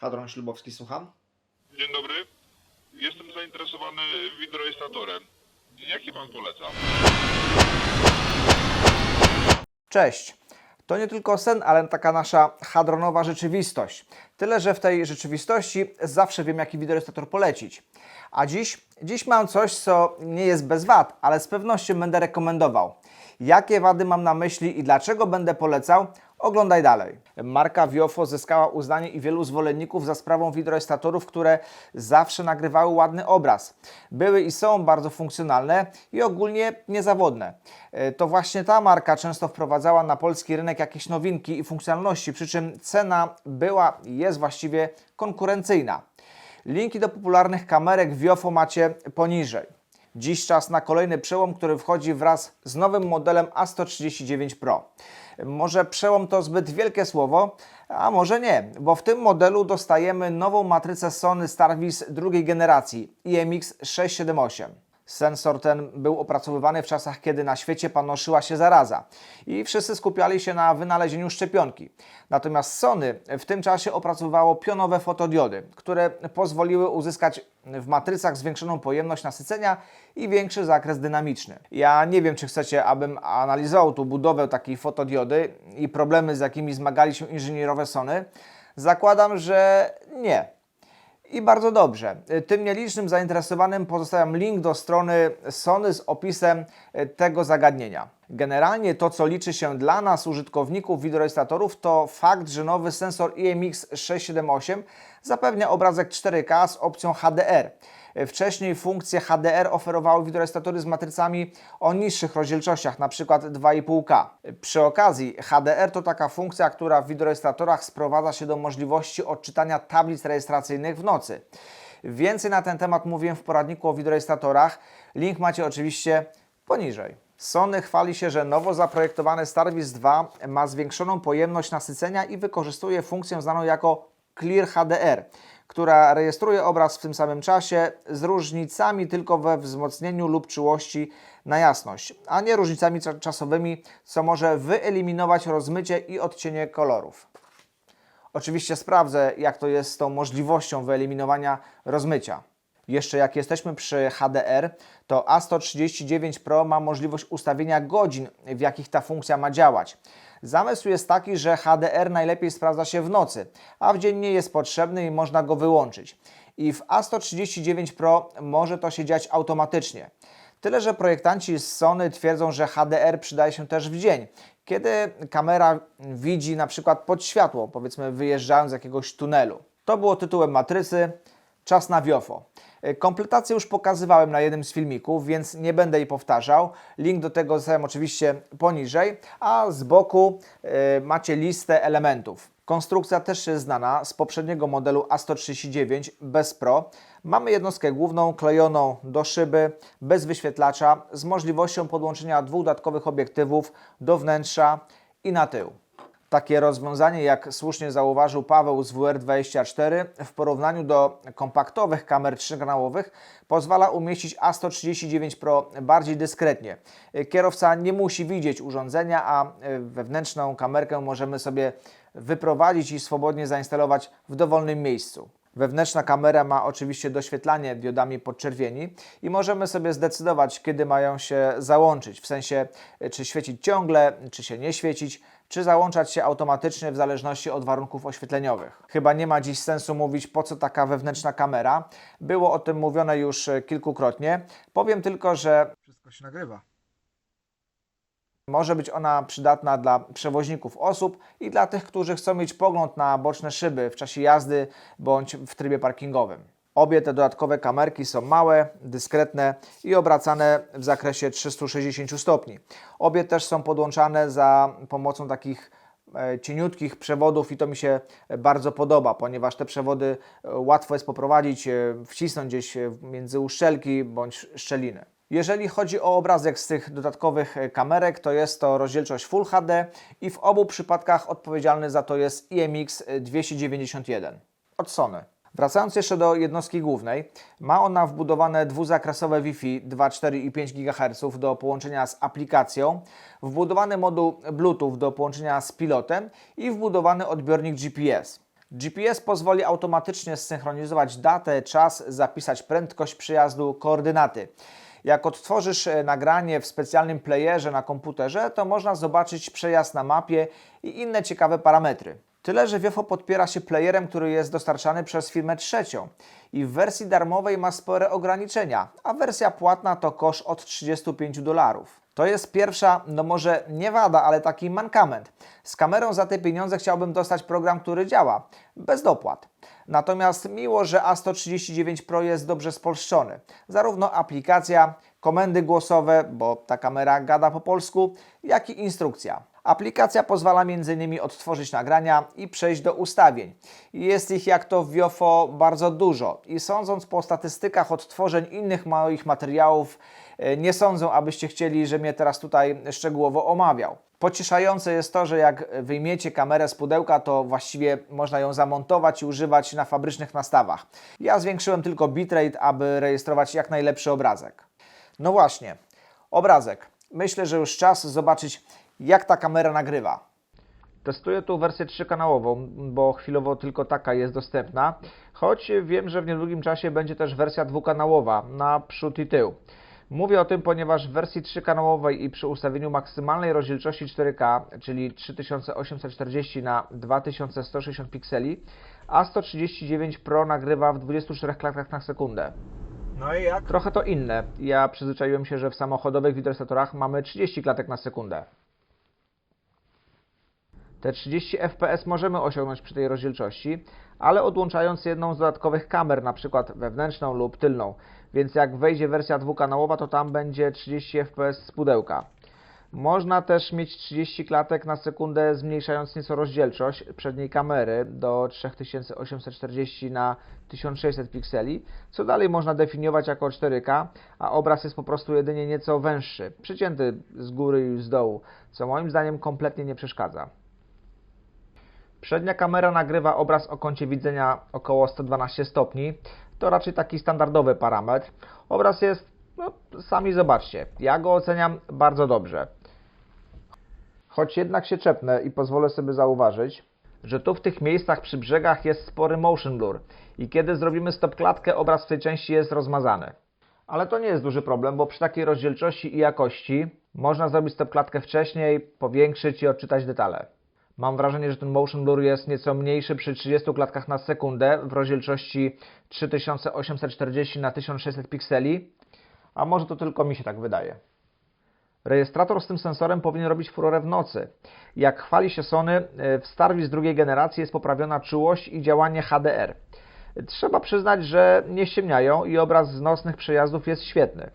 Hadron Ślubowski, słucham. Dzień dobry. Jestem zainteresowany wideorejestratorem. Jaki pan poleca? Cześć. To nie tylko sen, ale taka nasza hadronowa rzeczywistość. Tyle, że w tej rzeczywistości zawsze wiem, jaki wideorejestrator polecić. A dziś, dziś mam coś, co nie jest bez wad, ale z pewnością będę rekomendował. Jakie wady mam na myśli i dlaczego będę polecał? Oglądaj dalej. Marka Viofo zyskała uznanie i wielu zwolenników za sprawą wideorejestratorów, które zawsze nagrywały ładny obraz. Były i są bardzo funkcjonalne i ogólnie niezawodne. E, To właśnie ta marka często wprowadzała na polski rynek jakieś nowinki i funkcjonalności, przy czym cena była i jest właściwie konkurencyjna. Linki do popularnych kamerek Viofo macie poniżej. Dziś czas na kolejny przełom, który wchodzi wraz z nowym modelem A139 Pro. Może przełom to zbyt wielkie słowo, a może nie, bo w tym modelu dostajemy nową matrycę Sony Starvis drugiej generacji IMX678. Sensor ten był opracowywany w czasach, kiedy na świecie panoszyła się zaraza i wszyscy skupiali się na wynalezieniu szczepionki. Natomiast Sony w tym czasie opracowywało pionowe fotodiody, które pozwoliły uzyskać w matrycach zwiększoną pojemność nasycenia i większy zakres dynamiczny. Ja nie wiem, czy chcecie, abym analizował tu budowę takiej fotodiody i problemy, z jakimi zmagali się inżynierowie Sony. Zakładam, że nie. I bardzo dobrze. Tym nielicznym zainteresowanym pozostawiam link do strony Sony z opisem e, tego zagadnienia. Generalnie to, co liczy się dla nas, użytkowników wideorejestratorów, to fakt, że nowy sensor IMX678 zapewnia obrazek 4K z opcją HDR. Wcześniej funkcje HDR oferowały wideorejestratory z matrycami o niższych rozdzielczościach, np. 2,5K. Przy okazji, HDR to taka funkcja, która w wideorejestratorach sprowadza się do możliwości odczytania tablic rejestracyjnych w nocy. Więcej na ten temat mówiłem w poradniku o wideorejestratorach. Link macie oczywiście poniżej. Sony chwali się, że nowo zaprojektowany Starvis 2 ma zwiększoną pojemność nasycenia i wykorzystuje funkcję znaną jako Clear HDR, która rejestruje obraz w tym samym czasie z różnicami tylko we wzmocnieniu lub czułości na jasność, a nie różnicami cza- czasowymi, co może wyeliminować rozmycie i odcienie kolorów. Oczywiście sprawdzę, jak to jest z tą możliwością wyeliminowania rozmycia. Jeszcze jak jesteśmy przy HDR, to A139 Pro ma możliwość ustawienia godzin, w jakich ta funkcja ma działać. Zamysł jest taki, że HDR najlepiej sprawdza się w nocy, a w dzień nie jest potrzebny i można go wyłączyć. I w A139 Pro może to się dziać automatycznie. Tyle, że projektanci z Sony twierdzą, że HDR przydaje się też w dzień, kiedy kamera widzi na przykład pod światło, powiedzmy wyjeżdżając z jakiegoś tunelu. To było tytułem matrycy. Czas na Wiofo. E, Kompletację już pokazywałem na jednym z filmików, więc nie będę jej powtarzał. Link do tego zostawiam oczywiście poniżej, a z boku e, macie listę elementów. Konstrukcja też jest znana z poprzedniego modelu A139 bez Pro. Mamy jednostkę główną klejoną do szyby, bez wyświetlacza, z możliwością podłączenia dwóch dodatkowych obiektywów do wnętrza i na tył. Takie rozwiązanie, jak słusznie zauważył Paweł z WR24, w porównaniu do kompaktowych kamer trzykanałowych pozwala umieścić A139 Pro bardziej dyskretnie. Kierowca nie musi widzieć urządzenia, a wewnętrzną kamerkę możemy sobie wyprowadzić i swobodnie zainstalować w dowolnym miejscu. Wewnętrzna kamera ma oczywiście doświetlanie diodami podczerwieni i możemy sobie zdecydować, kiedy mają się załączyć, w sensie czy świecić ciągle, czy się nie świecić, czy załączać się automatycznie w zależności od warunków oświetleniowych. Chyba nie ma dziś sensu mówić, po co taka wewnętrzna kamera. Było o tym mówione już y, kilkukrotnie. Powiem tylko, że wszystko się nagrywa. Może być ona przydatna dla przewoźników osób i dla tych, którzy chcą mieć pogląd na boczne szyby w czasie jazdy bądź w trybie parkingowym. Obie te dodatkowe kamerki są małe, dyskretne i obracane w zakresie 360 stopni. Obie też są podłączane za pomocą takich e, cieniutkich przewodów i to mi się bardzo podoba, ponieważ te przewody e, łatwo jest poprowadzić, e, wcisnąć gdzieś między uszczelki bądź szczeliny. Jeżeli chodzi o obrazek z tych dodatkowych kamerek, to jest to rozdzielczość Full HD i w obu przypadkach odpowiedzialny za to jest IMX 291 od Sony. Wracając jeszcze do jednostki głównej, ma ona wbudowane dwuzakresowe Wi-Fi 2,4 i 5 GHz do połączenia z aplikacją, wbudowany moduł Bluetooth do połączenia z pilotem i wbudowany odbiornik GPS. GPS pozwoli automatycznie zsynchronizować datę, czas, zapisać prędkość przejazdu, koordynaty. Jak odtworzysz e, nagranie w specjalnym playerze na komputerze, to można zobaczyć przejazd na mapie i inne ciekawe parametry. Tyle, że Wiofo podpiera się playerem, który jest dostarczany przez firmę trzecią i w wersji darmowej ma spore ograniczenia, a wersja płatna to koszt od 35 dolarów. To jest pierwsza, no może nie wada, ale taki mankament. Z kamerą za te pieniądze chciałbym dostać program, który działa, bez dopłat. Natomiast miło, że A139 Pro jest dobrze spolszczony. Zarówno aplikacja, komendy głosowe, bo ta kamera gada po polsku, jak i instrukcja. Aplikacja pozwala m.in. odtworzyć nagrania i przejść do ustawień. Jest ich jak to w Wiofo bardzo dużo i sądząc po statystykach odtworzeń innych moich materiałów, e, nie sądzę, abyście chcieli, że mnie teraz tutaj szczegółowo omawiał. Pocieszające jest to, że jak wyjmiecie kamerę z pudełka, to właściwie można ją zamontować i używać na fabrycznych nastawach. Ja zwiększyłem tylko bitrate, aby rejestrować jak najlepszy obrazek. No właśnie, obrazek. Myślę, że już czas zobaczyć, jak ta kamera nagrywa. Testuję tu wersję trzykanałową, bo chwilowo tylko taka jest dostępna, choć wiem, że w niedługim czasie będzie też wersja dwukanałowa na przód i tył. Mówię o tym, ponieważ w wersji trzykanałowej i przy ustawieniu maksymalnej rozdzielczości 4K, czyli 3840 na 2160 pikseli, A139 Pro nagrywa w 24 klatkach na sekundę. No i jak? Trochę to inne. Ja przyzwyczaiłem się, że w samochodowych wideorejestratorach mamy 30 klatek na sekundę. Te 30 fps możemy osiągnąć przy tej rozdzielczości, ale odłączając jedną z dodatkowych kamer, na przykład wewnętrzną lub tylną. Więc jak wejdzie wersja dwukanałowa, to tam będzie 30 fps z pudełka. Można też mieć 30 klatek na sekundę, zmniejszając nieco rozdzielczość przedniej kamery do 3840 na 1600 pikseli, co dalej można definiować jako 4K, a obraz jest po prostu jedynie nieco węższy, przycięty z góry i z dołu, co moim zdaniem kompletnie nie przeszkadza. Przednia kamera nagrywa obraz o kącie widzenia około 112 stopni. To raczej taki standardowy parametr. Obraz jest, no sami zobaczcie, ja go oceniam bardzo dobrze. Choć jednak się czepnę i pozwolę sobie zauważyć, że tu w tych miejscach przy brzegach jest spory motion blur i kiedy zrobimy stop klatkę, obraz w tej części jest rozmazany. Ale to nie jest duży problem, bo przy takiej rozdzielczości i jakości można zrobić stop klatkę wcześniej, powiększyć i odczytać detale. Mam wrażenie, że ten motion blur jest nieco mniejszy przy 30 klatkach na sekundę w rozdzielczości 3840 na 1600 pikseli, a może to tylko mi się tak wydaje. Rejestrator z tym sensorem powinien robić furorę w nocy. Jak chwali się Sony, w Starvis drugiej generacji jest poprawiona czułość i działanie HDR. Trzeba przyznać, że nie ściemniają i obraz z nocnych przejazdów jest świetny.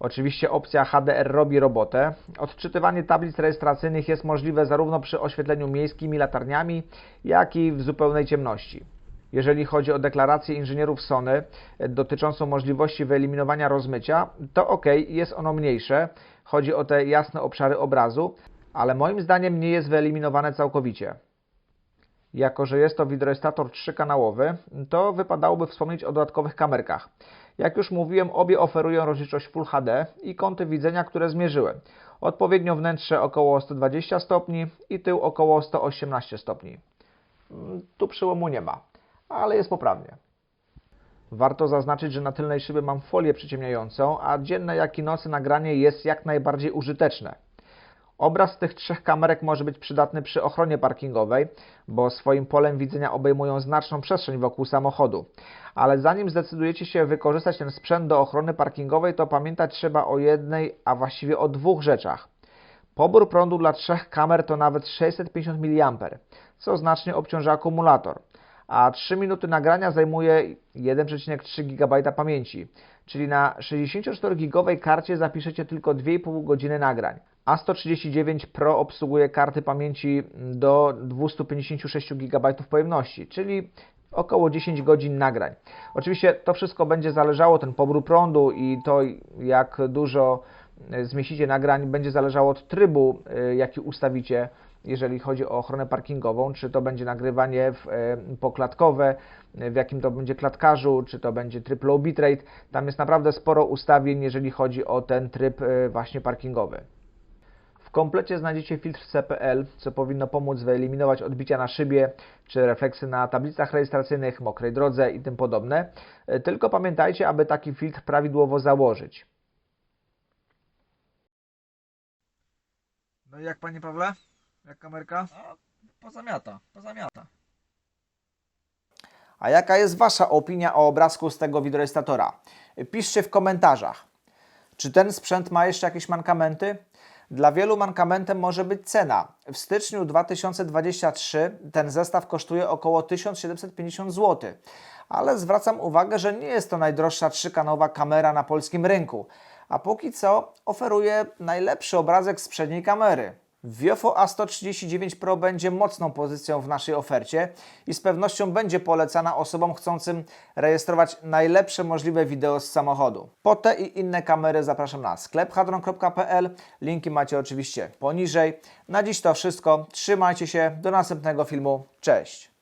Oczywiście opcja HDR robi robotę. Odczytywanie tablic rejestracyjnych jest możliwe zarówno przy oświetleniu miejskim i latarniami, jak i w zupełnej ciemności. Jeżeli chodzi o deklarację inżynierów Sony dotyczącą możliwości wyeliminowania rozmycia, to ok, jest ono mniejsze. Chodzi o te jasne obszary obrazu, ale moim zdaniem nie jest wyeliminowane całkowicie. Jako, że jest to wideorejestrator trzykanałowy, to wypadałoby wspomnieć o dodatkowych kamerkach. Jak już mówiłem, obie oferują rozdzielczość Full HD i kąty widzenia, które zmierzyłem. Odpowiednio wnętrze około 120 stopni i tył około 118 stopni. Tu przełomu nie ma, ale jest poprawnie. Warto zaznaczyć, że na tylnej szybie mam folię przyciemniającą, a dzienne jak i nocy nagranie jest jak najbardziej użyteczne. Obraz tych trzech kamerek może być przydatny przy ochronie parkingowej, bo swoim polem widzenia obejmują znaczną przestrzeń wokół samochodu. Ale zanim zdecydujecie się wykorzystać ten sprzęt do ochrony parkingowej, to pamiętać trzeba o jednej, a właściwie o dwóch rzeczach. Pobór prądu dla trzech kamer to nawet 650 mA, co znacznie obciąża akumulator, a 3 minuty nagrania zajmuje 1,3 GB pamięci, czyli na 64-gigowej karcie zapiszecie tylko 2,5 godziny nagrań. A139 Pro obsługuje karty pamięci do 256 GB pojemności, czyli około 10 godzin nagrań. Oczywiście to wszystko będzie zależało, ten pobór prądu i to jak dużo zmieścicie nagrań będzie zależało od trybu, jaki ustawicie, jeżeli chodzi o ochronę parkingową, czy to będzie nagrywanie w, poklatkowe, w jakim to będzie klatkarzu, czy to będzie tryb low bitrate. Tam jest naprawdę sporo ustawień, jeżeli chodzi o ten tryb właśnie parkingowy. W komplecie znajdziecie filtr CPL, co powinno pomóc wyeliminować odbicia na szybie czy refleksy na tablicach rejestracyjnych, mokrej drodze i tym podobne. E, Tylko pamiętajcie, aby taki filtr prawidłowo założyć. No i jak panie Pawle? Jak kamerka? Pozamiata, pozamiata. A jaka jest Wasza opinia o obrazku z tego wideorejestratora? Piszcie w komentarzach. Czy ten sprzęt ma jeszcze jakieś mankamenty? Dla wielu mankamentem może być cena. W styczniu 2023 ten zestaw kosztuje około 1750 zł. Ale zwracam uwagę, że nie jest to najdroższa trzykanowa kamera na polskim rynku. A póki co oferuje najlepszy obrazek z przedniej kamery. Viofo A139 Pro będzie mocną pozycją w naszej ofercie i z pewnością będzie polecana osobom chcącym rejestrować najlepsze możliwe wideo z samochodu. Po te i inne kamery zapraszam na sklep hadron.pl. Linki macie oczywiście poniżej. Na dziś to wszystko. Trzymajcie się. Do następnego filmu. Cześć!